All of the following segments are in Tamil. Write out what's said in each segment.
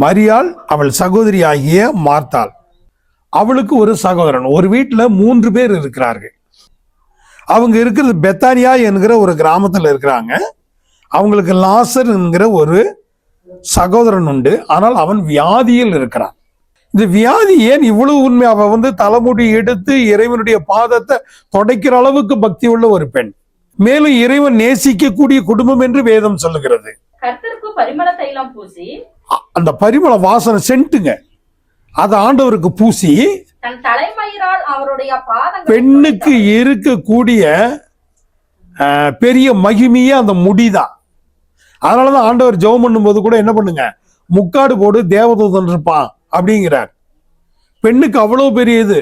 மரியாள் அவள் சகோதரி ஆகிய மார்த்தாள். அவளுக்கு ஒரு சகோதரன். ஒரு வீட்டில் மூன்று பேர் இருக்கிறார்கள். அவங்க இருக்கிறது பெத்தானியா என்கிற ஒரு கிராமத்தில் இருக்கிறாங்க. அவங்களுக்கு லாசர் என்கிற ஒரு சகோதரன் உண்டு. ஆனால் அவன் வியாதியில் இருக்கிறான். இந்த வியாதி ஏன் இவ்வளவு உண்மை? அவ வந்து தலைமுடி எடுத்து இறைவனுடைய பாதத்தை தொடைக்கிற அளவுக்கு பக்தி உள்ள ஒரு பெண். மேலும் இறைவன் நேசிக்கக்கூடிய குடும்பம் என்று வேதம் சொல்லுகிறது. கர்த்தருக்கு பரிமள தைலம் பூசி அந்த பரிமள வாசனை சென்ட்டுங்க. அதை ஆண்டவருக்கு பூசி பெண்ணுக்கு இருக்கக்கூடிய பெரிய மகிமையே அந்த முடிதான். அதனாலதான் ஆண்டவர் ஜெபம் பண்ணும்போது கூட என்ன பண்ணுங்க? முக்காடு போடு தேவதூதன் இருப்பான் அப்படிங்கிறார். பெண்ணுக்கு அவ்வளவு பெரிய இது.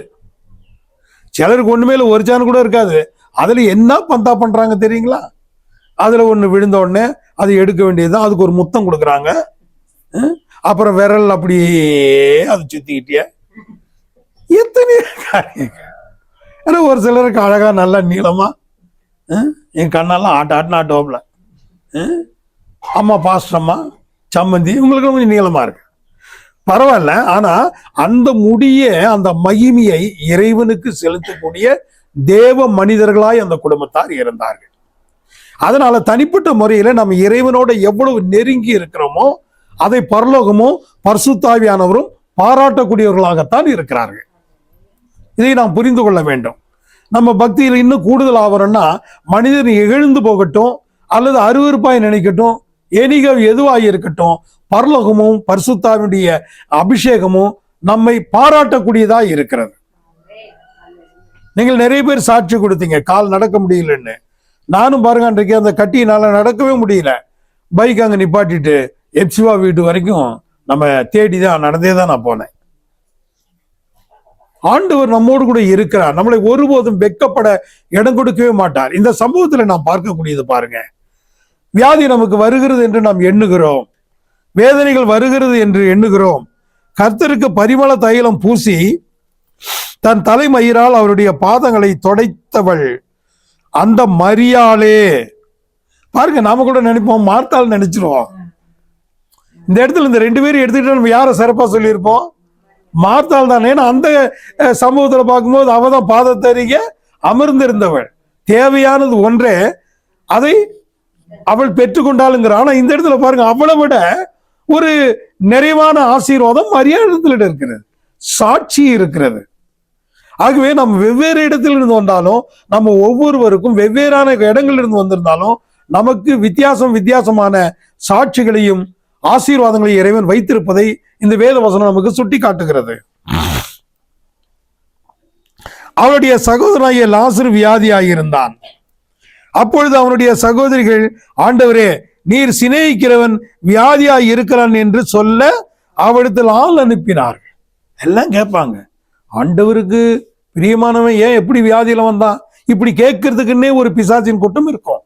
சிலருக்கு ஒண்ணு மேல ஒரு சான் கூட இருக்காது. அதுல என்ன பந்தா பண்றாங்க தெரியுங்களா? அதுல ஒண்ணு விழுந்த உடனே அதை எடுக்க வேண்டியதுதான். அதுக்கு ஒரு முத்தம் கொடுக்குறாங்க. அப்புறம் விரல் அப்படியே அது சுத்திக்கிட்டே எத்தனை காரியங்கள். ஒரு சிலருக்கு அழகா நல்லா நீளமா என் கண்ணெல்லாம் ஆட்ட ஆட்டின ஆட்டோப்ல அம்மா பாஸ்டம்மா சம்மந்தி உங்களுக்கு கொஞ்சம் நீளமா இருக்கு. பரவாயில்ல ஆனா அந்த முடிய அந்த மகிமையை இறைவனுக்கு செலுத்தக்கூடிய தேவ மனிதர்களாய் அந்த குடும்பத்தார் இருந்தார்கள். அதனால தனிப்பட்ட முறையில நம்ம இறைவனோட எவ்வளவு நெருங்கி இருக்கிறோமோ அதை பரலோகமும் பர்சுத்தாவியானவரும் பாராட்டக்கூடியவர்களாகத்தான் இருக்கிறார்கள். இதை நாம் புரிந்து கொள்ள வேண்டும். நம்ம பக்தியில் இன்னும் கூடுதல் ஆகிறோம்னா மனிதன் எழுந்து போகட்டும் அல்லது அருவறுப்பாய் நினைக்கட்டும் எனிக எதுவாக இருக்கட்டும் பரலோகமும் பரிசுத்தாவினுடைய அபிஷேகமும் நம்மை பாராட்டக்கூடியதாக இருக்கிறது. நீங்கள் நிறைய பேர் சாட்சி கொடுத்தீங்க கால் நடக்க முடியலன்னு. நானும் பாருங்க அன்றைக்கு அந்த கட்டியினால நடக்கவே முடியல. பைக் அங்கே நிப்பாட்டிட்டு எப்சிவா வீட்டு வரைக்கும் நம்ம தேடி தான் நடந்தே தான் நான் போனேன். ஆண்டவர் நம்மோடு கூட இருக்கிறார். நம்மளை ஒருபோதும் வெக்கப்பட இடம் கொடுக்கவே மாட்டார். இந்த சமூகத்தில் நாம் பார்க்கக்கூடியது பாருங்க. வியாதி நமக்கு வருகிறது என்று நாம் எண்ணுகிறோம். வேதனைகள் வருகிறது என்று எண்ணுகிறோம். கர்த்தருக்கு பரிமள தைலம் பூசி தன் தலைமயிரால் அவருடைய பாதங்களை தொடைத்தவள். அந்த மரியாளே. பாருங்க நாம கூட நினைப்போம் மார்த்தால் நினைச்சிருவோம். இந்த இடத்துல இந்த ரெண்டு பேரும் எடுத்துக்கிட்டா நம்ம யாரை சிறப்பாக சொல்லியிருப்போம்? மார்த்தாள் தான் ஏன்னா அந்த சமூகத்தில் பார்க்கும்போது அவ தான் பாதத்தறிக அமர்ந்திருந்தவள். தேவையானது ஒன்றே அதை அவள் பெற்றுக்கொண்டாளுங்கிற. ஆனால் இந்த இடத்துல பாருங்க அவளை விட ஒரு நிறைவான ஆசீர்வாதம் மரியாதத்தில் இருக்கிறது. சாட்சி இருக்கிறது. ஆகவே நம்ம வெவ்வேறு இடத்தில் இருந்து வந்தாலும் நம்ம ஒவ்வொருவருக்கும் வெவ்வேறான இடங்களில் இருந்து வந்திருந்தாலும் நமக்கு வித்தியாசம் வித்தியாசமான சாட்சிகளையும் ஆசீர்வாதங்களை இறைவன் வைத்திருப்பதை இந்த வேத வசனம் நமக்கு சுட்டி காட்டுகிறது அவளுடைய சகோதரனாகிய லாசர் வியாதியாயிருந்தான். அப்பொழுது அவனுடைய சகோதரிகள் ஆண்டவரே நீர் சிநேகிக்கிறவன் வியாதியாய் இருக்கிறான் என்று சொல்ல அவளிடத்தில் ஆள் அனுப்பினார்கள். எல்லாம் கேட்பாங்க ஆண்டவருக்கு பிரியமானவன் ஏன் எப்படி வியாதியில வந்தான்? இப்படி கேட்கறதுக்குன்னே ஒரு பிசாசின் கூட்டம் இருக்கும்.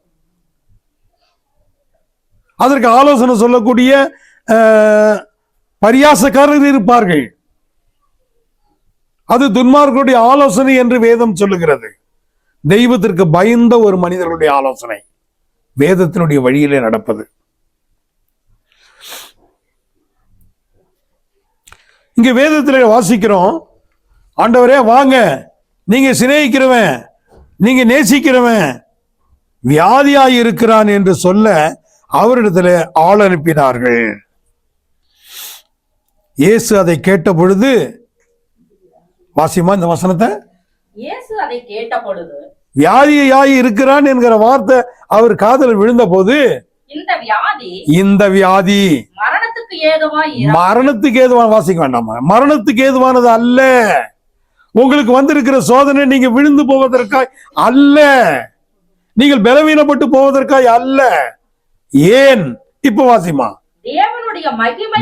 அதற்கு ஆலோசனை சொல்லக்கூடிய பரியாசக்காரர்கள் இருப்பார்கள். அது துன்மார்களுடைய ஆலோசனை என்று வேதம் சொல்லுகிறது. தெய்வத்திற்கு பயந்த ஒரு மனிதர்களுடைய ஆலோசனை வேதத்தினுடைய வழியிலே நடப்பது. இங்க வேதத்திலே வாசிக்கிறோம். ஆண்டவரே வாங்க. நீங்க சிநேகிக்கிறவன் நீங்க நேசிக்கிறவன் வியாதியாய் இருக்கிறான் என்று சொல்ல அவரிடத்துல ஆள் அனுப்பினார்கள். இயேசு அதை கேட்ட பொழுது வாசிமா இந்த வசனத்தை? வியாதியாய் இருக்கிறான் என்கிற வார்த்தை அவர் காதல் விழுந்த போது இந்த வியாதி இந்த வியாதி மரணத்துக்கு ஏதுவாய் இரு- மரணத்துக்கு ஏதுவான வாசிக்க வேண்டாமா. மரணத்துக்கு ஏதுவானது அல்ல. உங்களுக்கு வந்திருக்கிற சோதனை நீங்க விழுந்து போவதற்காய் அல்ல. நீங்கள் பலவீனப்பட்டு போவதற்காய் அல்ல. ஏன் இப்ப வாசிமா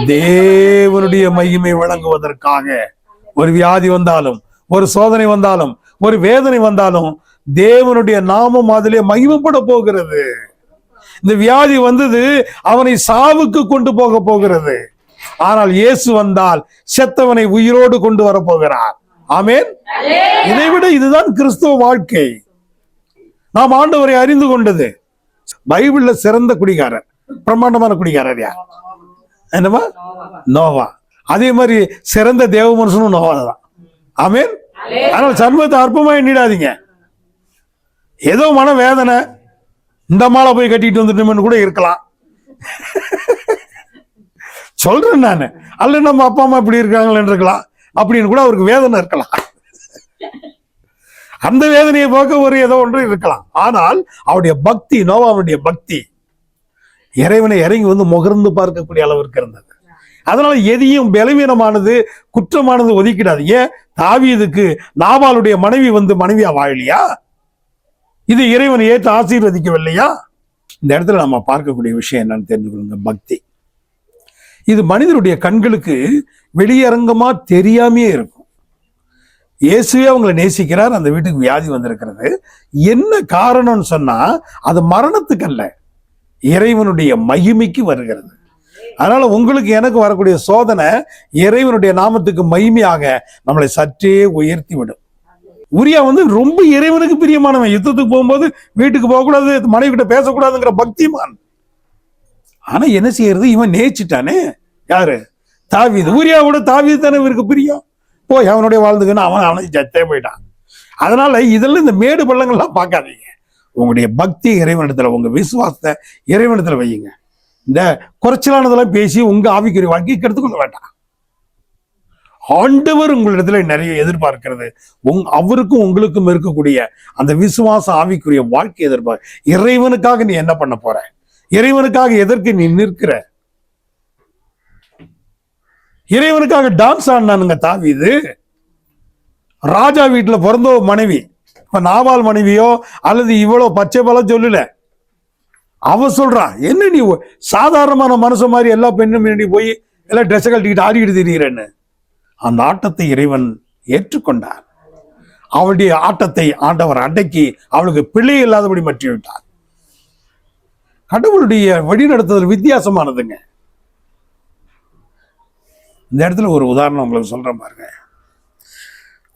தேவனுடைய மகிமை வழங்குவதற்காக ஒரு வியாதி வந்தாலும் ஒரு சோதனை வந்தாலும் ஒரு வேதனை வந்தாலும் தேவனுடைய நாமம் அதிலே மகிமைப்பட போகிறது. இந்த வியாதி வந்தது அவனை சாவுக்கு கொண்டு போக போகிறது. ஆனால் இயேசு வந்தால் செத்தவனை உயிரோடு கொண்டு வர போகிறார். ஆமென்? இதை விட இதுதான் கிறிஸ்துவ வாழ்க்கை. நாம் ஆண்டவரை அறிந்து கொண்டது. பைபிள்ல சிறந்த குடிகாரர் பிரம்மாண்டமான குடிகாரர் யார்? என்னமா நோவா. அதே மாதிரி சிறந்த தேவ மனுஷனும் நோவா தான் ஆமீன்? ஆனால் சர்மத்தை அற்பமா எண்ணிடாதீங்க. ஏதோ மன வேதனை இந்த மாலை போய் கட்டிட்டு வந்துட்டோம்னு கூட இருக்கலாம். சொல்றேன் நான். அல்ல நம்ம அப்பா அம்மா இப்படி இருக்காங்களேன்னு இருக்கலாம். அப்படின்னு கூட அவருக்கு வேதனை இருக்கலாம். அந்த வேதனையை போக்க ஒரு ஏதோ ஒன்று இருக்கலாம். ஆனால் அவருடைய பக்தி நோவாவுடைய பக்தி இறைவனை இறங்கி வந்து முகர்ந்து பார்க்கக்கூடிய அளவிற்கு இருந்தது. அதனால எதையும் பலவீனமானது குற்றமானது ஒதுக்கிடாது. ஏன்? தாவியதுக்கு நாவாளுடைய மனைவி வந்து மனைவியா வாழலையா? இது இறைவனை ஏற்று ஆசீர்வதிக்கவில்லையா? இந்த இடத்துல நம்ம பார்க்கக்கூடிய விஷயம் என்னன்னு தெரிஞ்சுக்கணுங்க பக்தி. இது மனிதருடைய கண்களுக்கு வெளியரங்கமா தெரியாமையே இருக்கும். இயேசுவே அவங்களை நேசிக்கிறார் அந்த வீட்டுக்கு வியாதி வந்திருக்கிறது. என்ன காரணம்னு சொன்னா அது மரணத்துக்கல்ல. இறைவனுடைய மகிமைக்கு வருகிறது. அதனால உங்களுக்கு எனக்கு வரக்கூடிய சோதனை இறைவனுடைய நாமத்துக்கு மகிமையாக நம்மளை சற்றே உயர்த்தி விடும் உரியா வந்து ரொம்ப இறைவனுக்கு பிரியமானவன். யுத்தத்துக்கு போகும்போது வீட்டுக்கு போகக்கூடாது மனைவி கிட்ட பேசக்கூடாதுங்கிற பக்திமான். ஆனா என்ன செய்யறது? இவன் நேச்சிட்டானே யாரு? தாவீது. உரியாவோட தாவிது தானே இவருக்கு பிரியம்? போய் அவனுடைய வாழ்ந்துக்குன்னு அவன் அவனை சத்தே போயிட்டான். அதனால இதெல்லாம் இந்த மேடு பள்ளங்கள்லாம் பார்க்காதீங்க. உங்களுடைய பக்தி இறைவனிடத்துல உங்க விசுவாசத்தை இறைவனிடத்துல வையுங்க. இந்த குறைச்சலானதெல்லாம் பேசி உங்க ஆவிக்குரிய வாழ்க்கையை கெடுத்துக்கொள்ள வேண்டாம். ஆண்டவர் உங்களிடத்துல நிறைய எதிர்பார்க்கிறது. உங் அவருக்கும் உங்களுக்கும் இருக்கக்கூடிய அந்த விசுவாச ஆவிக்குரிய வாழ்க்கை எதிர்பார்க்க இறைவனுக்காக நீ என்ன பண்ண போற? இறைவனுக்காக எதற்கு நீ நிற்கிற? இறைவனுக்காக டான்ஸ் ஆடினானுங்க தாவீது ராஜா வீட்டில் பிறந்த ஒரு மனைவி. இப்போ நாவால் மனைவியோ அல்லது இவ்வளோ பச்சை பலம் சொல்லல. அவ சொல்றா என்ன நீ சாதாரணமான மனுஷன் மாதிரி எல்லா பெண்ணும் முன்னாடி போய் எல்லாம் ட்ரெஸ்ஸை கட்டிக்கிட்டு ஆடிக்கிட்டு திரிகிறேன்னு அந்த ஆட்டத்தை இறைவன் ஏற்றுக்கொண்டார் அவளுடைய ஆட்டத்தை ஆண்டவர் அடக்கி அவளுக்கு பிள்ளை இல்லாதபடி மாற்றி விட்டார் கடவுளுடைய வழிநடத்துதல் வித்தியாசமானதுங்க. இந்த இடத்துல ஒரு உதாரணம் உங்களுக்கு சொல்றேன் பாருங்க.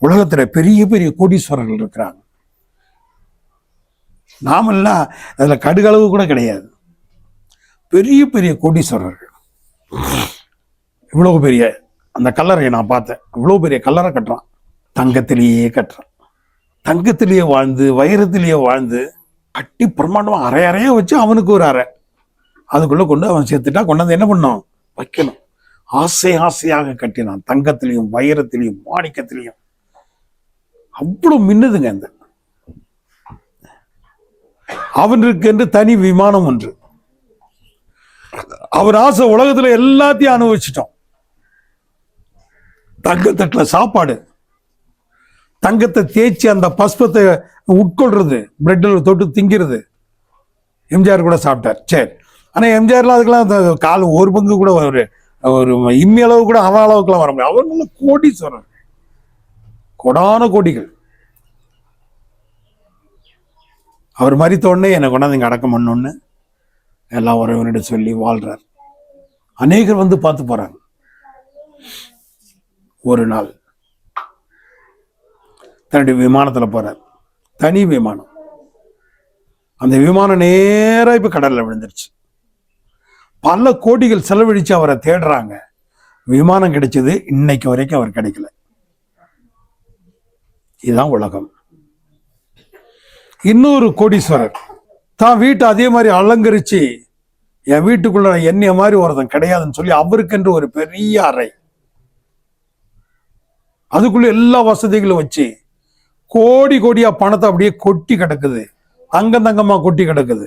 உலகத்துல பெரிய பெரிய கோடீஸ்வரர்கள் இருக்கிறாங்க. நாமெல்லாம் அதுல கடுகளவு கூட கிடையாது. பெரிய பெரிய கோடீஸ்வரர்கள். இவ்வளவு பெரிய அந்த கல்லறையை நான் பார்த்தேன். இவ்வளோ பெரிய கல்லறை கட்டுறான். தங்கத்திலேயே கட்டுறான். தங்கத்திலேயே வாழ்ந்து வைரத்திலேயே வாழ்ந்து கட்டி பிரம்மாண்டமாக அரை அறையாக வச்சு அவனுக்கு ஒரு அறை. அதுக்குள்ளே கொண்டு அவன் சேர்த்துட்டா கொண்டாந்து என்ன பண்ணோம்? வைக்கணும். ஆசை ஆசையாக கட்டினான். தங்கத்திலையும் வைரத்திலையும் மாணிக்கத்திலையும். அவ்வளவு மின்னுதுங்க அந்த. அவனுக்கு என்று தனி விமானம் ஒன்று. அவர் ஆசை உலகத்துல எல்லாத்தையும் அனுபவிச்சிட்டோம் தங்கத்தட்டுல சாப்பாடு. தங்கத்தை தேய்ச்சி அந்த பஸ்பத்தை உட்கொள்றது பிரெட்டில் தொட்டு திங்கிறது. எம்ஜிஆர் கூட சாப்பிட்டார். சரி. ஆனா எம்ஜிஆர்லாம் அதுக்கெல்லாம் கால் ஒரு பங்கு கூட ஒரு ஒரு இம்மி அளவு கூட அவன் அளவுக்குலாம் வர முடியாது. அவர் கோடி கோடீஸ்வரர். கொடான கோடிகள். அவர் மறித்த உடனே என்னை கொண்டாந்து இங்கே அடக்கம் பண்ணோன்னு எல்லாம் உறவினரிடம் சொல்லி வாழ்றார். அநேகர் வந்து பார்த்து போறாங்க. ஒரு நாள் தன்னுடைய விமானத்தில் போறார். தனி விமானம். அந்த விமானம் நேராக இப்போ கடலில் விழுந்துருச்சு. பல கோடிகள் செலவழித்து அவரை தேடுறாங்க. விமானம் கிடைச்சது இன்னைக்கு வரைக்கும் அவர் கிடைக்கல. இதுதான் உலகம். இன்னொரு கோடீஸ்வரர். தான் வீட்டை அதே மாதிரி அலங்கரிச்சு என் வீட்டுக்குள்ள என்னைய மாதிரி ஒருத்தன் கிடையாதுன்னு சொல்லி அவருக்கென்று ஒரு பெரிய அறை. அதுக்குள்ள எல்லா வசதிகளும் வச்சு கோடி கோடியா பணத்தை அப்படியே கொட்டி கிடக்குது. தங்கம் தங்கமா கொட்டி கிடக்குது.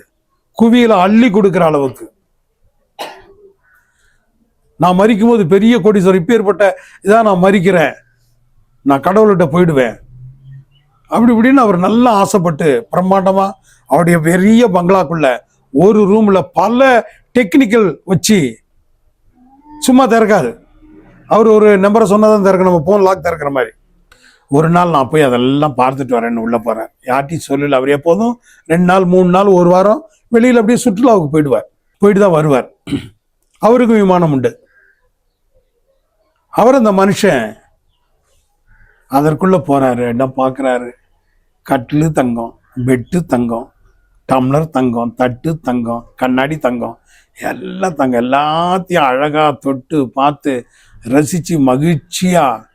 குவியில அள்ளி கொடுக்குற அளவுக்கு. நான் மறிக்கும் போது பெரிய கோடீஸ்வரர் இப்பேற்பட்ட இதான் நான் மறிக்கிறேன். நான் கடவுள்கிட்ட போயிடுவேன். அப்படி இப்படின்னு அவர் நல்லா ஆசைப்பட்டு பிரம்மாண்டமாக அவருடைய பெரிய பங்களாக்குள்ள ஒரு ரூமில் பல டெக்னிக்கல் வச்சு சும்மா திறக்காது. அவர் ஒரு நம்பரை சொன்னாதான் திறக்க நம்ம ஃபோன் லாக் திறக்கிற மாதிரி. ஒரு நாள் நான் போய் அதெல்லாம் பார்த்துட்டு வரேன்னு உள்ளே போகிறேன் யார்ட்டையும் சொல்லல. அவர் எப்போதும் ரெண்டு நாள் மூணு நாள் ஒரு வாரம் வெளியில் அப்படியே சுற்றுலாவுக்கு போயிடுவார். போயிட்டு தான் வருவார். அவருக்கும் விமானம் உண்டு. அவர் அந்த மனுஷன் அதற்குள்ளே போகிறாரு என்ன பார்க்குறாரு. கட்டிலு தங்கம் பெட்டு தங்கம் டம்ளர் தங்கம் தட்டு தங்கம் கண்ணாடி தங்கம் எல்லாம் தங்கம். எல்லாத்தையும் அழகாக தொட்டு பார்த்து ரசித்து மகிழ்ச்சியாக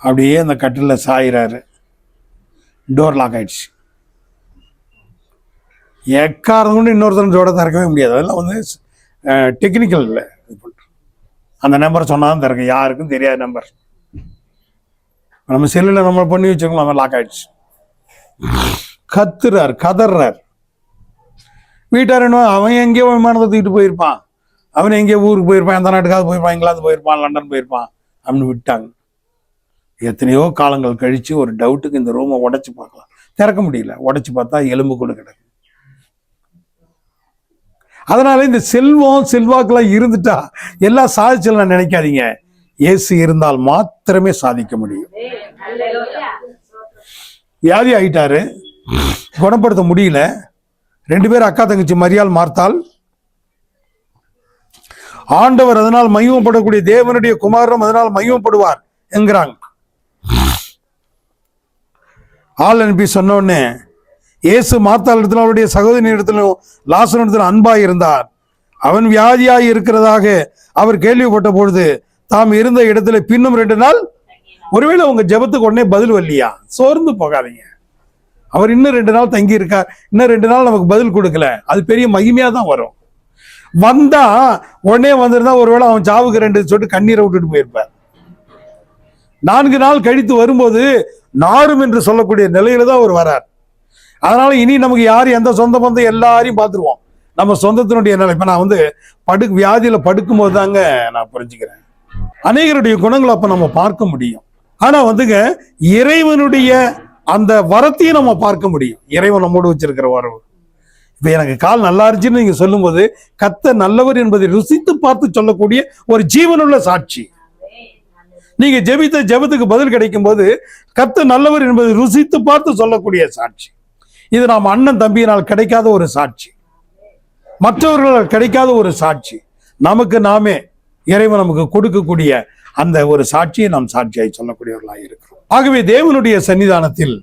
அப்படியே அந்த கட்டிலில் சாயிறாரு. டோர் லாக் ஆகிடுச்சு எக்காரணம் கொண்டு இன்னொருத்தர் திறக்கவே முடியாது. அதெல்லாம் வந்து டெக்னிக்கல் இல்லை அந்த நம்பர் சொன்னாதான் திறக்கும். யாருக்கும் தெரியாத நம்பர் நம்ம செல்லில் நம்ம பண்ணி வச்சுக்கலாம் அவன் லாக் ஆயிடுச்சு. கத்துறார் கதறார் வீட்டார் என்ன அவன் எங்கேயோ விமானத்தை தூக்கிட்டு போயிருப்பான். அவன் எங்கேயோ ஊருக்கு போயிருப்பான். எந்த நாட்டுக்காவது போயிருப்பான். இங்கிலாந்து போயிருப்பான். லண்டன் போயிருப்பான். அப்படின்னு விட்டாங்க. எத்தனையோ காலங்கள் கழிச்சு ஒரு டவுட்டுக்கு இந்த ரூமை உடைச்சு பார்க்கலாம். திறக்க முடியல. உடச்சி பார்த்தா எலும்பு கூட கிடக்கு. அதனால் இந்த செல்வம் செல்வாக்கெல்லாம் இருந்துட்டா எல்லாம் சாதிச்சலாம் நினைக்காதீங்க. இயேசு இருந்தால் மாத்திரமே சாதிக்க முடியும். வியாதி ஆகிட்டாரு குணப்படுத்த முடியல. ரெண்டு பேரும் அக்கா தங்கச்சி மரியால் மார்த்தால் ஆண்டவர் அதனால் மையப்படக்கூடிய தேவனுடைய குமாரம் அதனால் மையப்படுவார் என்கிறாங்க. ஆள் அனுப்பி சொன்னோடனே இயேசு மாத்தாள் இடத்துல அவருடைய சகோதரி இடத்திலும் லாசன் இடத்துல அன்பாய் இருந்தார். அவன் வியாதியாய் இருக்கிறதாக அவர் கேள்விப்பட்ட பொழுது தாம் இருந்த இடத்துல பின்னும் ரெண்டு நாள் ஒருவேளை உங்க ஜெபத்துக்கு உடனே பதில் வரலையா? சோர்ந்து போகாதீங்க. அவர் இன்னும் ரெண்டு நாள் தங்கி இருக்கார் இன்னும் ரெண்டு நாள் நமக்கு பதில் கொடுக்கல. அது பெரிய மகிமையா தான் வரும். வந்தா உடனே வந்திருந்தா ஒருவேளை அவன் சாவுக்கு ரெண்டு சொல்லிட்டு கண்ணீரை விட்டுட்டு போயிருப்பார். நான்கு நாள் கழித்து வரும்போது நாரும் என்று சொல்லக்கூடிய நிலையில தான் அவர் வரார். அதனால இனி நமக்கு யார் எந்த சொந்த பந்தம் எல்லாரையும் பார்த்துருவோம். நம்ம சொந்தத்தினுடைய நிலை. இப்போ நான் வந்து படு வியாதியில் படுக்கும் போது தாங்க நான் புரிஞ்சுக்கிறேன். அநேகருடைய குணங்களை அப்போ நம்ம பார்க்க முடியும். ஆனால் வந்துங்க இறைவனுடைய அந்த வரத்தையும் நம்ம பார்க்க முடியும். இறைவன் நம்மோடு வச்சிருக்கிற வரவு. இப்போ எனக்கு கால் நல்லா இருந்துச்சுன்னு நீங்கள் சொல்லும்போது கத்த நல்லவர் என்பதை ருசித்து பார்த்து சொல்லக்கூடிய ஒரு ஜீவனுள்ள சாட்சி. நீங்கள் ஜெபித்த ஜெபத்துக்கு பதில் கிடைக்கும் போது கத்த நல்லவர் என்பதை ருசித்து பார்த்து சொல்லக்கூடிய சாட்சி. இது நாம் அண்ணன் தம்பியினால் கிடைக்காத ஒரு சாட்சி. மற்றவர்களால் கிடைக்காத ஒரு சாட்சி. நமக்கு நாமே இறைவன் நமக்கு கொடுக்கக்கூடிய அந்த ஒரு சாட்சியை நாம் சாட்சியாய் சொல்லக்கூடியவர்களாக இருக்கிறோம். ஆகவே தேவனுடைய சன்னிதானத்தில்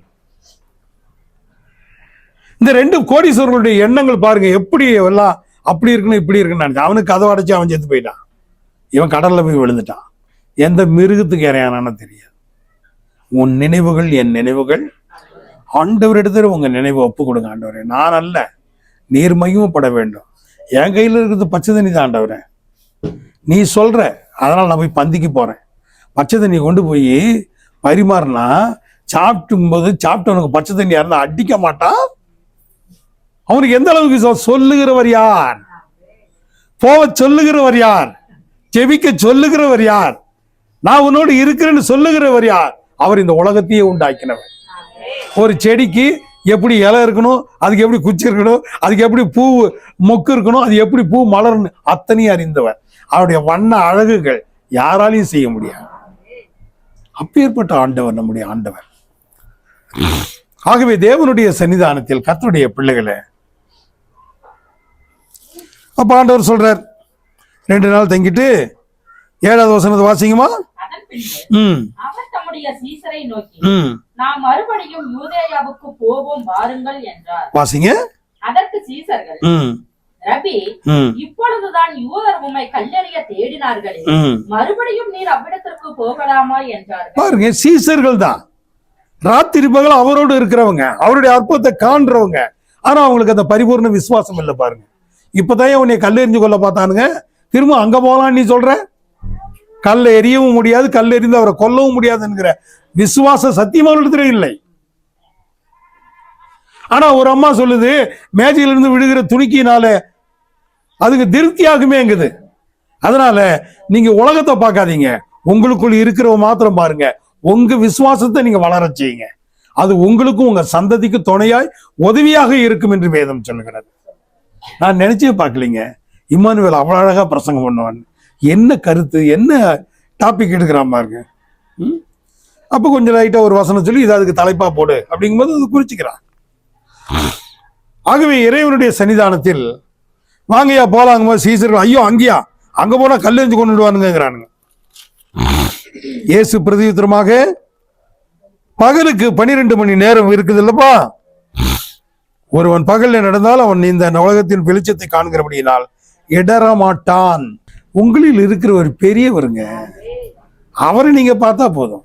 இந்த ரெண்டு கோடீஸ்வரர்களுடைய எண்ணங்கள் பாருங்க எப்படி எல்லாம் அப்படி இருக்கணும் இப்படி இருக்குன்னு அவனுக்கு கதவை அடைச்சு அவன் செத்து போயிட்டான். இவன் கடல்ல போய் விழுந்துட்டான். எந்த மிருகத்துக்கு இறையானான்னு தெரியாது. உன் நினைவுகள் என் நினைவுகள் ஆண்டவரிடத்தில் உங்க நினைவை ஒப்பு கொடுங்க ஆண்டவரே. நான் அல்ல நீர் மகிமப்பட வேண்டும். என் கையில் இருக்கிறது பச்சை தண்ணி தான் ஆண்டவரே. நீ சொல்ற அதனால் நான் போய் பந்திக்கு போறேன். பச்சை தண்ணி கொண்டு போய் பரிமாறினா சாப்பிட்டும் போது சாப்பிட்டவனுக்கு பச்சை தண்ணி யாருன்னா அடிக்க மாட்டான் அவனுக்கு எந்த அளவுக்கு சொல்லுகிறவர் யார்? போக சொல்லுகிறவர் யார்? ஜெபிக்க சொல்லுகிறவர் யார்? நான் உன்னோடு இருக்கிறேன்னு சொல்லுகிறவர் யார்? அவர் இந்த உலகத்தையே உண்டாக்கினவர். ஒரு செடிக்கு எப்படி இலை இருக்கணும் அதுக்கு எப்படி குச்சி இருக்கணும் அதுக்கு எப்படி பூ மொக்கு இருக்கணும் அது எப்படி பூ மலர்னு அத்தனையும் அறிந்தவர். அவருடைய வண்ண அழகுகள் யாராலையும் செய்ய முடியாது. அப்பேற்பட்ட ஆண்டவர் நம்முடைய ஆண்டவர். ஆகவே தேவனுடைய சன்னிதானத்தில் கர்த்தருடைய பிள்ளைகளை அப்ப ஆண்டவர் சொல்றார் ரெண்டு நாள் தங்கிட்டு ஏழாவது வசனத்தை வாசிங்கம்மா அவர் தம்முடைய சீசரை நோக்கி ம். நாம் மறுபடியும் யூதேயாவுக்கு போவோம் வாருங்கள் என்றார். வாசிங்க. அதற்கு சீசர்கள் ம். ரபி ம். இப்பொழுதுதான் யூதர் உம்மை கல்லெறிய தேடினார்களே மறுபடியும் நீர் அவ்விடத்திற்கு போகலாமா என்றார்கள். பாருங்க சீசர்கள் தான். ராத்திரி பகல் அவரோடு இருக்கிறவங்க அவருடைய அற்புதத்தை காண்றவங்க. ஆனா அவங்களுக்கு அந்த பரிபூர்ண விசுவாசம் இல்லை பாருங்க. இப்பதான் உன்னை கல்லெறிஞ்சு கொள்ள பார்த்தானுங்க. திரும்ப அங்க போகலான்னு நீ சொல்ற? கல் எரியவும் முடியாது கல் எறிந்து அவரை கொல்லவும் முடியாதுங்கிற விசுவாச சத்தியம் அவர்களிடத்துல இல்லை. ஆனா ஒரு அம்மா சொல்லுது மேஜையிலிருந்து விழுகிற துணிக்கினால அதுக்கு திருப்தியாகுமேங்குது அதனால நீங்க உலகத்தை பார்க்காதீங்க. உங்களுக்குள் இருக்கிறவ மாத்திரம் பாருங்க. உங்க விசுவாசத்தை நீங்க வளர செய்யுங்க. அது உங்களுக்கும் உங்க சந்ததிக்கு துணையாய் உதவியாக இருக்கும் என்று வேதம் சொல்லுகிறது. நான் நினைச்சே பார்க்கலீங்க. இம்மானுவேல் அவ்வளோ அழகா பிரசங்கம் பண்ணுவான். என்ன கருத்து என்ன டாபிக் எடுக்கிறான் பாருங்க. ம்? அப்போ கொஞ்சம் லைட்டா ஒரு வசனம் சொல்லி இது அதுக்கு தலைப்பா போடு. அப்படிங்கும்போது அது குறிச்சுக்கிறான். ஆகவே இறைவனுடைய சன்னிதானத்தில் வாங்கய்யா போலாங்கும்போது சீசர்கள் ஐயோ அங்கேயா? அங்க போனா கல்லெறிஞ்சு கொண்டு விடுவானுங்கிறானுங்க இயேசு பிரதியுத்தரமாக பகலுக்கு பனிரெண்டு மணி நேரம் இருக்குது இல்லப்பா? ஒருவன் பகலில் நடந்தால் அவன் இந்த உலகத்தின் வெளிச்சத்தை காண்கிறபடியினால் இடரமாட்டான் உங்களில் இருக்கிற ஒரு பெரியவருங்க அவரை நீங்க பார்த்தா போதும்.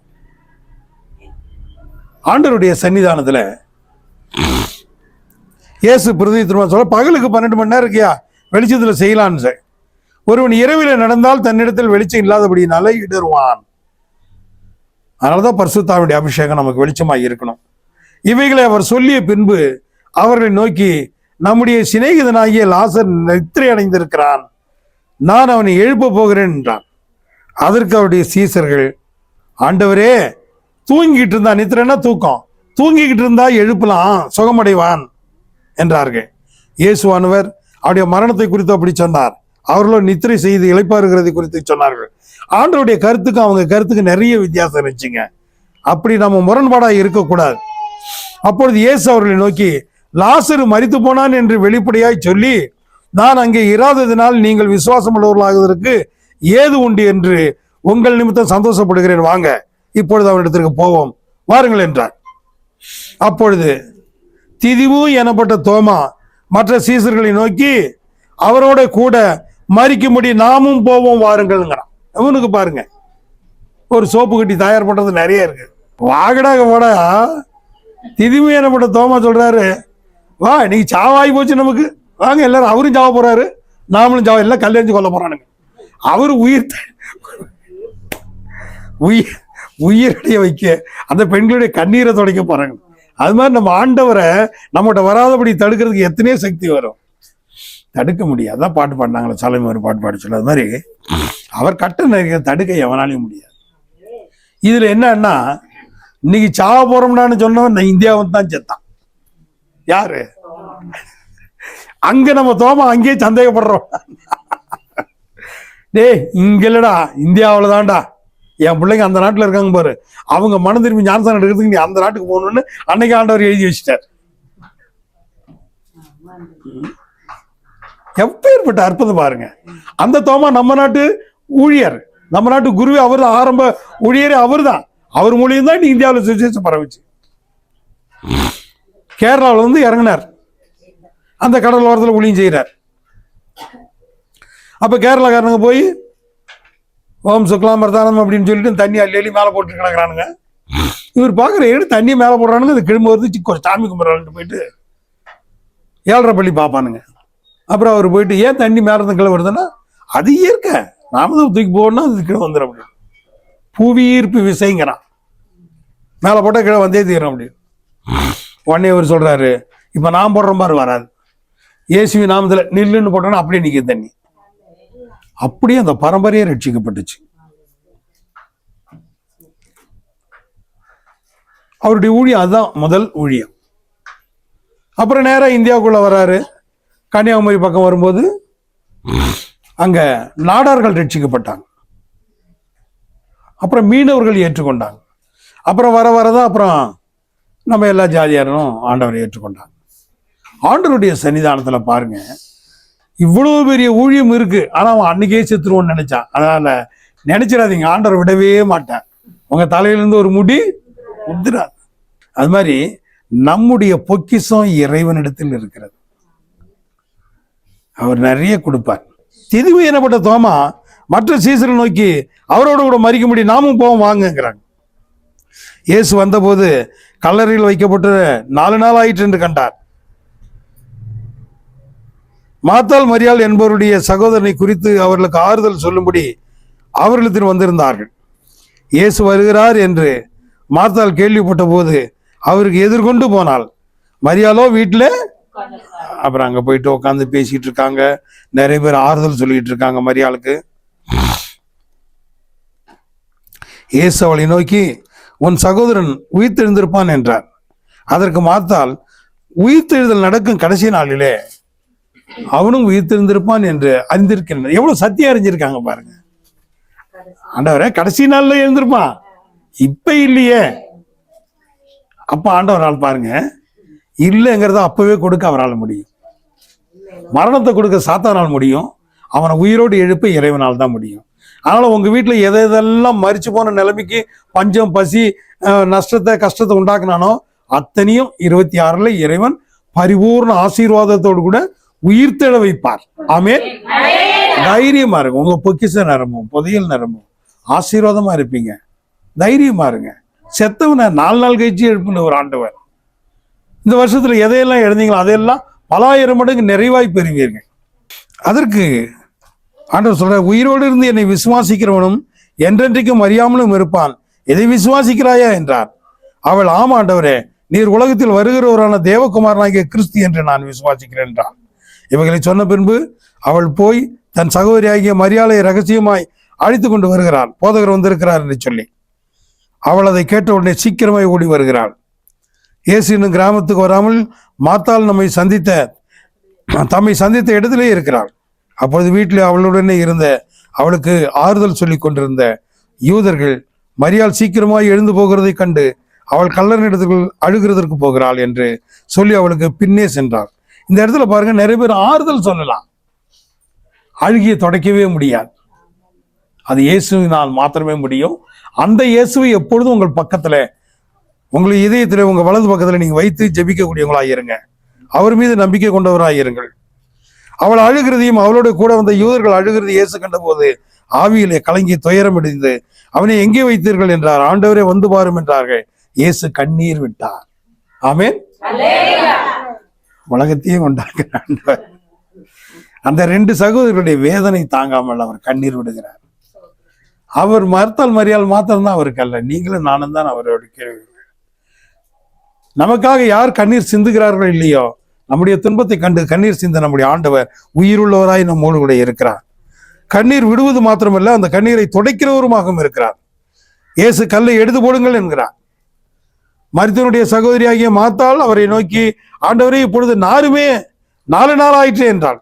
ஆண்டவருடைய சன்னிதானத்துல இயேசு பிரதி திரும்ப சொல்ல பகலுக்கு பன்னெண்டு மணி நேரம் இருக்கியா? வெளிச்சத்தில் செய்யலான்னு சார் ஒருவன் இரவில் நடந்தால் தன்னிடத்தில் வெளிச்சம் இல்லாதபடினால இடருவான் அதனாலதான் பரிசுத்தாவுடைய அபிஷேகம் நமக்கு வெளிச்சமாக இருக்கணும். இவைகளை அவர் சொல்லிய பின்பு அவர்களை நோக்கி நம்முடைய சிநேகிதனாகிய லாசர் நித்திரை அடைந்திருக்கிறான் நான் அவனை எழுப்ப போகிறேன் என்றான். அதற்கு அவருடைய சீசர்கள் ஆண்டவரே தூங்கிட்டு இருந்தா நித்திரன்னா தூக்கம்? தூங்கிக்கிட்டு இருந்தா எழுப்பலாம் சுகமடைவான் என்றார்கள். இயேசுவானவர் அவருடைய மரணத்தை குறித்து அப்படி சொன்னார். அவர்களோ நித்திரை செய்து இளைப்பாறுகிறதை குறித்து சொன்னார்கள். ஆண்டவருடைய கருத்துக்கும் அவங்க கருத்துக்கு நிறைய வித்தியாசம் இருந்துச்சுங்க. அப்படி நம்ம முரண்பாடாக இருக்கக்கூடாது. அப்பொழுது இயேசு அவர்களை நோக்கி லாசரு மறித்து போனான் என்று வெளிப்படையாய் சொல்லி நான் அங்கே இராததினால் நீங்கள் விசுவாசம் உள்ளவர்களாகுவதற்கு ஏது உண்டு என்று உங்கள் நிமித்தம் சந்தோஷப்படுகிறேன். வாங்க இப்பொழுது அவனிடத்திற்கு போவோம். வாருங்கள் என்றார் அப்பொழுது திதிவு எனப்பட்ட தோமா மற்ற சீசர்களை நோக்கி அவரோட கூட மறிக்கும்படி நாமும் போவோம் வாருங்கள்ங்கிறான். இவனுக்கு பாருங்க ஒரு சோப்பு கட்டி தயார் பண்ணுறது நிறைய இருக்கு. வாகடாக போட. திதிவு எனப்பட்ட தோமா சொல்றாரு வா நீ சாவாய் போச்சு நமக்கு. வாங்க எல்லாரும் அவரும் சாவ போறாரு. நாமளும் ஜாவ எல்லாம் கல்லெறிஞ்சு கொல்ல போறானுங்க. அவர் உயிர் த- உயிர் உயிரடைய வைக்க அந்த பெண்களுடைய கண்ணீரை துடைக்க போறாங்க. அது மாதிரி நம்ம ஆண்டவரை நம்மகிட்ட வராதபடி தடுக்கிறதுக்கு எத்தனையோ சக்தி வரும். தடுக்க முடியாது. அதான் பாட்டு பாடினாங்களே சாலை ஒரு பாட்டு பாடி சொல்ல அது மாதிரி அவர் கட்ட நிறைய தடுக்க எவனாலையும் முடியாது. இதில் என்னன்னா இன்னைக்கு சாவ போறோம்னான்னு சொன்னவன் நான் இந்தியாவும் தான் செத்தான். யாரு? அங்க நம்ம தோமா அங்கேயே சந்தேகப்படுறோம். டேய் இங்க இல்லடா இந்தியாவில் தான்டா. என் பிள்ளைங்க அந்த நாட்டில் இருக்காங்க பாரு. அவங்க மன திரும்பி ஞானசானம் எடுக்கிறதுக்கு நீ அந்த நாட்டுக்கு போகணும்னு அன்னைக்கு ஆண்டவர் எழுதி வச்சிட்டார். எப்பேற்பட்ட அற்புதம் பாருங்க. அந்த தோமா நம்ம நாட்டு ஊழியர். நம்ம நாட்டு குருவே அவர் தான். ஆரம்ப ஊழியரே அவர் தான். அவர் மூலியம் தான் இந்தியாவில் சுவிசேஷம் பரவுச்சு. கேரளாவில் வந்து இறங்கினார். அந்த கடல் ஓரத்தில் ஊழியம் செய்கிறார் அப்போ கேரளாக்காரனுங்க போய் ஓம் சுக்லாம் பிரதானம் அப்படின்னு சொல்லிட்டு தண்ணி அள்ளி அள்ளி மேலே போட்டு கிடக்குறானுங்க. இவர் பார்க்குற ஏடு தண்ணி மேலே போடுறானுங்க அது கிளம்ப வருது சிக்கோ சாமி கும்பிட்றான்ட்டு போயிட்டு ஏழரை பள்ளி பார்ப்பானுங்க அப்புறம் அவர் போயிட்டு ஏன் தண்ணி மேலே இருந்து கிளம்ப வருதுன்னா அது இயற்கை. நாம தான் தூக்கி போகணும்னா அது கீழே வந்துடும் அப்படி புவியீர்ப்பு விசைங்கிறான். மேலே போட்டால் கீழே வந்தே தீரும் அப்படின்னு. உடனே இவர் சொல்கிறாரு இப்போ நான் போடுற மாதிரி வராது. இயேசுவி நாமத்தில் நில்லுன்னு போட்டோன்னா அப்படியே நிற்கிது தண்ணி. அப்படியே அந்த பரம்பரையே ரட்சிக்கப்பட்டுச்சு. அவருடைய ஊழியம் அதுதான் முதல் ஊழியம். அப்புறம் நேராக இந்தியாவுக்குள்ள வராரு. கன்னியாகுமரி பக்கம் வரும்போது அங்க நாடார்கள் ரட்சிக்கப்பட்டாங்க. அப்புறம் மீனவர்கள் ஏற்றுக்கொண்டாங்க. அப்புறம் வர வரதான் அப்புறம் நம்ம எல்லா ஜாதியாரும் ஆண்டவரை ஏற்றுக்கொண்டாங்க. ஆண்டருடைய சன்னிதானத்தில் பாருங்க. இவ்வளவு பெரிய ஊழியம் இருக்கு. ஆனால் அவன் அன்னைக்கே செத்துருவோன்னு நினைச்சான். அதனால நினைச்சிடாதீங்க. ஆண்டர் விடவே மாட்டேன் உங்க தலையிலிருந்து ஒரு முடி உதிராது. அது மாதிரி நம்முடைய பொக்கிஷம் இறைவனிடத்தில் இருக்கிறது. அவர் நிறைய கொடுப்பார். திதிவு எனப்பட்ட தோமா மற்ற சீசனை நோக்கி அவரோட கூட மறிக்க முடியும் நாமும் போவோம் வாங்குங்கிறாங்க. இயேசு வந்தபோது கல்லறையில் வைக்கப்பட்டு நாலு நாள் ஆயிற்று என்று கண்டார். மாத்தாள் மரியாள் என்பவருடைய சகோதரனை குறித்து அவர்களுக்கு ஆறுதல் சொல்லும்படி அவர்களிடத்தில் வந்திருந்தார்கள். இயேசு வருகிறார் என்று மாத்தாள் கேள்விப்பட்ட போது அவருக்கு எதிர்கொண்டு போனாள் மரியாளோ வீட்டில்? அப்புறம் அங்கே போயிட்டு உட்காந்து பேசிக்கிட்டு இருக்காங்க. நிறைய பேர் ஆறுதல் சொல்லிகிட்டு இருக்காங்க மரியாளுக்கு. இயேசு அவளை நோக்கி உன் சகோதரன் உயிர்த்தெழுந்திருப்பான் என்றார். அதற்கு மாத்தால் உயிர்த்தெழுதல் நடக்கும் கடைசி நாளிலே அவனும் உயிர்த்திருந்திருப்பான் என்று அறிந்திருக்கின்றன. எவ்வளவு சத்தியம் அறிஞ்சிருக்காங்க பாருங்க. ஆண்டவரே கடைசி நாள்ல எழுந்திருப்பான். இப்ப இல்லையே. அப்ப ஆண்டவரால் பாருங்க. இல்லைங்கிறத அப்பவே கொடுக்க அவரால் முடியும். மரணத்தை கொடுக்க சாத்தானால் முடியும். அவனை உயிரோடு எழுப்ப இறைவனால் தான் முடியும். அதனால உங்க வீட்டுல எதை எதெல்லாம் மறிச்சு போன நிலைமைக்கு பஞ்சம் பசி அஹ், நஷ்டத்தை கஷ்டத்தை உண்டாக்குனானோ அத்தனையும் இருபத்தி ஆறுல இறைவன் பரிபூர்ண ஆசீர்வாதத்தோடு கூட உயிர்த்தெழ வைப்பார். ஆமென். தைரியமா இருங்க. உங்க பொக்கிச நிரம்பும் புதையல் நிரம்பும். ஆசீர்வாதமா இருப்பீங்க. தைரியமா இருங்க. செத்தவனை நாலு நாள் கழிச்சு எழுப்புன ஒரு ஆண்டவர். இந்த வருஷத்துல எதையெல்லாம் எழுந்தீங்களோ அதையெல்லாம் பலாயிரம் மடங்கு நிறைவாய் பெறுவீர்கள். அதற்கு ஆண்டவர் சொல்ற உயிரோடு இருந்து என்னை விசுவாசிக்கிறவனும் என்றென்றைக்கும் அறியாமலும் இருப்பான். எதை விசுவாசிக்கிறாயா என்றார். அவள் ஆமா ஆண்டவரே நீர் உலகத்தில் வருகிறவரான தேவகுமாரனாகிய கிறிஸ்து என்று நான் விசுவாசிக்கிறேன் என்றான். இவைகளை சொன்ன பின்பு அவள் போய் தன் சகோதரியாகிய மரியாதை ரகசியமாய் அழித்து கொண்டு வருகிறாள். போதகர் வந்திருக்கிறார் என்று சொல்லி. அவள் அதை கேட்ட உடனே சீக்கிரமாய் ஓடி வருகிறாள். இயேசு இன்னும் கிராமத்துக்கு வராமல் மாத்தாள் நம்மை சந்தித்த தம்மை சந்தித்த இடத்திலே இருக்கிறாள். அப்பொழுது வீட்டில் அவளுடனே இருந்த அவளுக்கு ஆறுதல் சொல்லி கொண்டிருந்த யூதர்கள் மரியாள் சீக்கிரமாய் எழுந்து போகிறதை கண்டு அவள் கல்லறிடத்துக்குள் அழுகிறதற்கு போகிறாள் என்று சொல்லி அவளுக்கு பின்னே சென்றாள் இந்த இடத்துல பாருங்க நிறைய பேர் ஆறுதல் சொல்லலாம். அழுகிய தொடக்கவே முடியாது. அது இயேசுவினால் மாத்திரமே முடியும். அந்த இயேசுவை எப்பொழுதும் உங்கள் பக்கத்துல உங்கள் இதயத்தில் உங்க வலது பக்கத்துல நீங்க வைத்து ஜபிக்கக்கூடியவங்களாக இருங்க. அவர் மீது நம்பிக்கை கொண்டவராக இருங்கள். அவள் அழுகிறதையும் அவளோட கூட வந்த யூதர்கள் அழுகிறது இயேசு கண்டபோது ஆவியிலே கலங்கி துயரம் அடைந்து அவனை எங்கே வைத்தீர்கள்? என்றார். ஆண்டவரே வந்து பாரும் என்றார்கள். இயேசு கண்ணீர் விட்டார். ஆமேன். உலகத்தையே கொண்டாங்க ஆண்டவர் அந்த ரெண்டு சகோதரர்களுடைய வேதனை தாங்காமல் அவர் கண்ணீர் விடுகிறார். அவர் மறுத்தால் மறியால் மாத்திரம்தான் அவருக்கு அல்ல. நீங்களும் நானும் தான் அவரோட கேள்வி நமக்காக யார் கண்ணீர் சிந்துகிறார்களோ இல்லையோ நம்முடைய துன்பத்தை கண்டு கண்ணீர் சிந்த நம்முடைய ஆண்டவர் உயிருள்ளவராய் நம்மோடு கூட இருக்கிறார். கண்ணீர் விடுவது மாத்திரமல்ல அந்த கண்ணீரை துடைக்கிறவருமாகவும் இருக்கிறார். இயேசு கல்லை எடுத்து போடுங்கள் என்கிறார். மருத்துவனுடைய சகோதரியாகிய மாத்தாள் அவரை நோக்கி ஆண்டவரே இப்பொழுது நாருமே நாலு நாள் ஆயிற்று என்றாள்.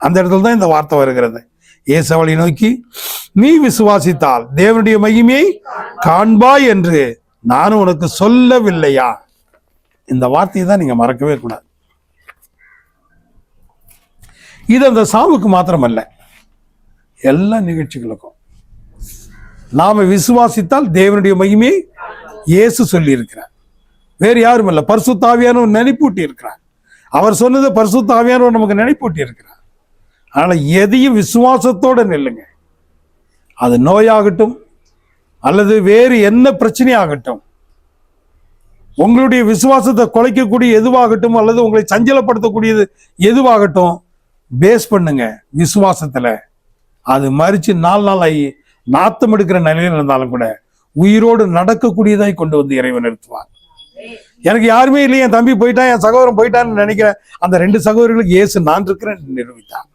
அந்த இடத்துல தான் இந்த வார்த்தை வருகிறது. இயேசு அவளை நோக்கி நீ விசுவாசித்தால் தேவனுடைய மகிமையை காண்பாய் என்று நானும் உனக்கு சொல்லவில்லையா? இந்த வார்த்தையை தான் நீங்க மறக்கவே கூடாது. இது அந்த சாவுக்கு மாத்திரமல்ல. எல்லா நிகழ்ச்சிகளுக்கும். நாம விசுவாசித்தால் தேவனுடைய மகிமையை இயேசு சொல்லி இருக்கிறார் வேறு யாரும் இல்லை. பரிசுத்தாவியானவர் நினைப்பூட்டி இருக்கிறார் அவர் சொன்னது பரிசுத்தாவியானவர் நமக்கு நினைப்பூட்டி இருக்கிறார் ஆனால் எதையும் விசுவாசத்தோடு நில்லுங்க. அது நோயாகட்டும் அல்லது வேறு என்ன பிரச்சனையாகட்டும் உங்களுடைய விசுவாசத்தை குலைக்கக்கூடிய எதுவாகட்டும் அல்லது உங்களை சஞ்சலப்படுத்தக்கூடியது எதுவாகட்டும் பேஸ் பண்ணுங்க விசுவாசத்தில். அது மறிச்சு நாலு நாள் ஆகி நாத்தம் எடுக்கிற நிலையில் இருந்தாலும் கூட உயிரோடு நடக்கக்கூடியதாய் கொண்டு வந்து இறைவன் நிறுத்துவார். எனக்கு யாருமே இல்லையே என் தம்பி போயிட்டான் என் சகோதரன் போயிட்டான்னு நினைக்கிறேன் அந்த ரெண்டு சகோதரர்களுக்கு இயேசு நான் இருக்கிறேன் நிரூபித்தான்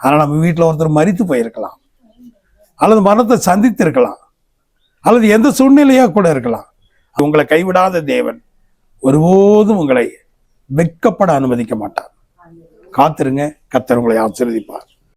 ஆனால் நம்ம வீட்டில் ஒருத்தர் மறித்து போயிருக்கலாம். அல்லது மரணத்தை சந்தித்திருக்கலாம். அல்லது எந்த சூழ்நிலையாக கூட இருக்கலாம். உங்களை கைவிடாத தேவன் ஒருபோதும் உங்களை வெட்கப்பட அனுமதிக்க மாட்டார். காத்திருங்க கத்தர் உங்களை ஆசீர்வதிப்பார்.